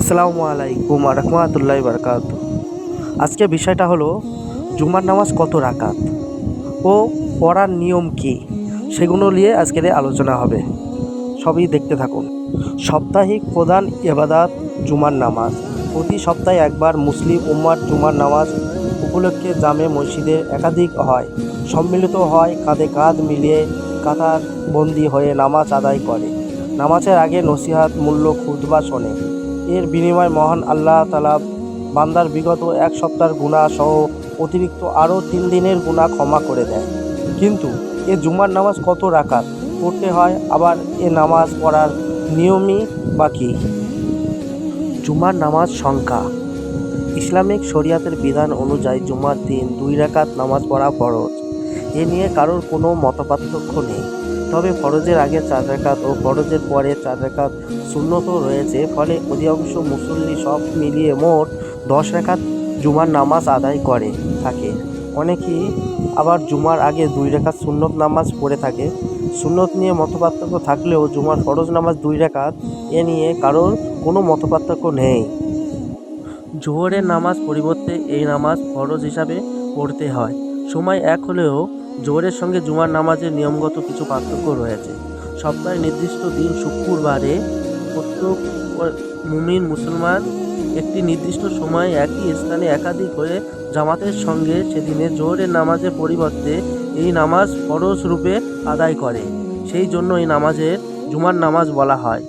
আসসালামু আলাইকুম রহমতুল্লাহ বারকাত আজকে বিষয়টা হলো, জুমার নামাজ কত রাকাত ও পড়ার নিয়ম কি, সেগুলো নিয়ে আজকের আলোচনা হবে। সবই দেখতে থাকুন। সাপ্তাহিক প্রধান এবাদাত জুমার নামাজ। প্রতি সপ্তাহে একবার মুসলিম উম্মার জুমার নামাজ উপলক্ষে জামে মসজিদে একাধিক হয়। সম্মিলিত হয়, কাঁধে কাঁধ মিলিয়ে কাতার বন্দি হয়ে নামাজ আদায় করে। নামাজের আগে নসিহাত মূল্য খুতবা শোনে। এর বিনিময়ে মহান আল্লাহ তালা বান্দার বিগত এক সপ্তাহের গুণা সহ অতিরিক্ত আরও তিন দিনের গুণা ক্ষমা করে দেয়। কিন্তু এ জুমার নামাজ কত রাকাত? পড়তে হয়, আবার এ নামাজ পড়ার নিয়মই বা কী? জুমার নামাজ সংখ্যা। ইসলামিক শরিয়াতের বিধান অনুযায়ী জুমার দিন দুই রাকাত নামাজ পড়া ফরজ। এ নিয়ে কারোর কোনো মতপার্থক্য নেই। তবে ফরজের আগে চার রাকাত ও ফরজের পরে চার রাকাত শূন্যতও রয়েছে, ফলে অধিকাংশ মুসল্লি সব মিলিয়ে মোট দশ রেখাত জুমার নামাজ আদায় করে থাকে। অনেকেই আবার জুমার আগে দুই রেখাত সুন্নত নামাজ পড়ে থাকে। সুন্নত নিয়ে মতপার্থক্য থাকলেও জুমার ফরজ নামাজ দুই রাকাত, এ নিয়ে কারোর কোনো মতপার্থক্য নেই। জোহরের নামাজ পরিবর্তে এই নামাজ ফরজ হিসাবে পড়তে হয়। সময় এক হলেও জোহরের সঙ্গে জুমার নামাজের নিয়মগত কিছু পার্থক্য রয়েছে। সপ্তাহের নির্দিষ্ট দিন শুক্রবারে প্রত্যেক মুমিন মুসলমান একটি নির্দিষ্ট সময়ে একই স্থানে একাধিক হয়ে জামাতের সঙ্গে সেদিনে জোহরের নামাজের পরিবর্তে এই নামাজ ফরজ রূপে আদায় করে। সেই জন্য এই নামাজের জুমার নামাজ বলা হয়।